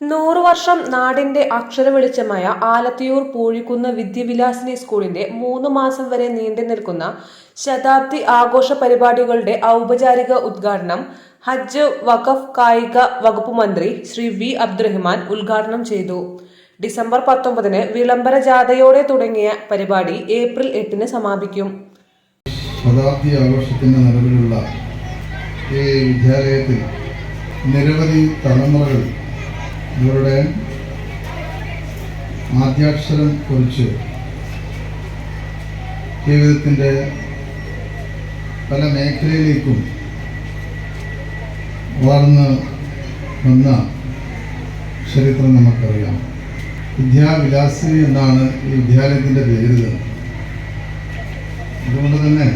നൂറു വർഷം നാടിന്റെ അക്ഷര വെളിച്ചമായ ആലത്തിയൂർ പൂഴിക്കുന്ന് വിദ്യവിലാസിനി സ്കൂളിന്റെ മൂന്ന് മാസം വരെ നീണ്ടു നിൽക്കുന്ന ശതാബ്ദി ആഘോഷ പരിപാടികളുടെ ഔപചാരിക ഉദ്ഘാടനം ഹജ്ജ് വഖഫ് കായിക വകുപ്പ് മന്ത്രി ശ്രീ വി അബ്ദുറഹ്മാൻ ഉദ്ഘാടനം ചെയ്തു. ഡിസംബർ പത്തൊമ്പതിന് വിളംബര ജാഥയോടെ തുടങ്ങിയ പരിപാടി ഏപ്രിൽ എട്ടിന് സമാപിക്കും. ശതാബ്ദി ആഘോഷത്തിന്റെ നിലവിലുള്ള ഈ വിദ്യാലയത്തിൽ നിരവധി തലമുറകൾ ഇവരുടെ ആദ്യാക്ഷരം കുറിച്ച് ജീവിതത്തിന്റെ പല മേഖലയിലേക്കും വളർന്ന് വന്ന ചരിത്രം നമുക്കറിയാം. വിദ്യാവിലാസി എന്നാണ് ഈ വിദ്യാലയത്തിന്റെ പേര് അതുകൊണ്ട് തന്നെ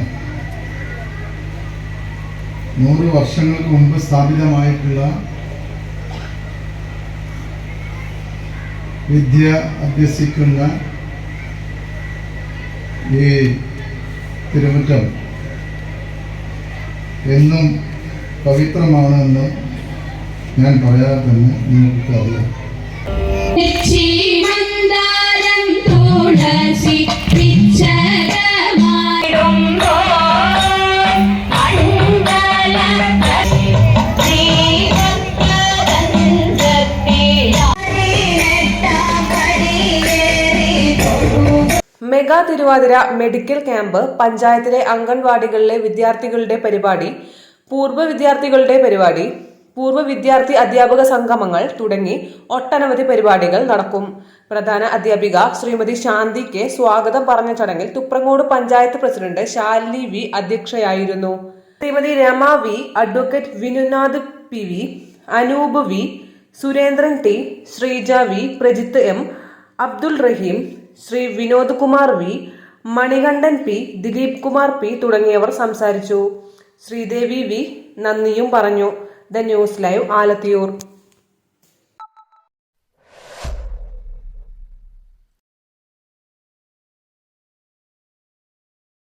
നൂറ് വർഷങ്ങൾക്ക് മുമ്പ് സ്ഥാപിതമായിട്ടുള്ള വിദ്യ അഭ്യസിക്കുന്ന ഈ തിരുമുറ്റം എന്നും പവിത്രമാണെന്ന് ഞാൻ പറയാതെ തന്നെ നിങ്ങൾക്ക് അറിയാം മെഗാ തിരുവാതിര മെഡിക്കൽ ക്യാമ്പ് പഞ്ചായത്തിലെ അംഗൻവാടികളിലെ വിദ്യാർത്ഥികളുടെ പരിപാടി പൂർവ വിദ്യാർത്ഥികളുടെ പരിപാടി പൂർവ വിദ്യാർത്ഥി അധ്യാപക സംഗമങ്ങൾ തുടങ്ങി ഒട്ടനവധി പരിപാടികൾ നടക്കും. പ്രധാന അധ്യാപിക ശ്രീമതി ശാന്തി സ്വാഗതം പറഞ്ഞ ചടങ്ങിൽ Thuprangode panchayat president Shalini V അധ്യക്ഷയായിരുന്നു. Shrimati Rama V advocate Vinunath P V Anoop V Surendran T Sreeja V Prajith M Abdul Rahim Shri Vinod Kumar V Manikandan P Dileep Kumar P തുടങ്ങിയവർ സംസാരിച്ചു. ശ്രീദേവി വി നന്ദിയും പറഞ്ഞു. The news live Alathiyur.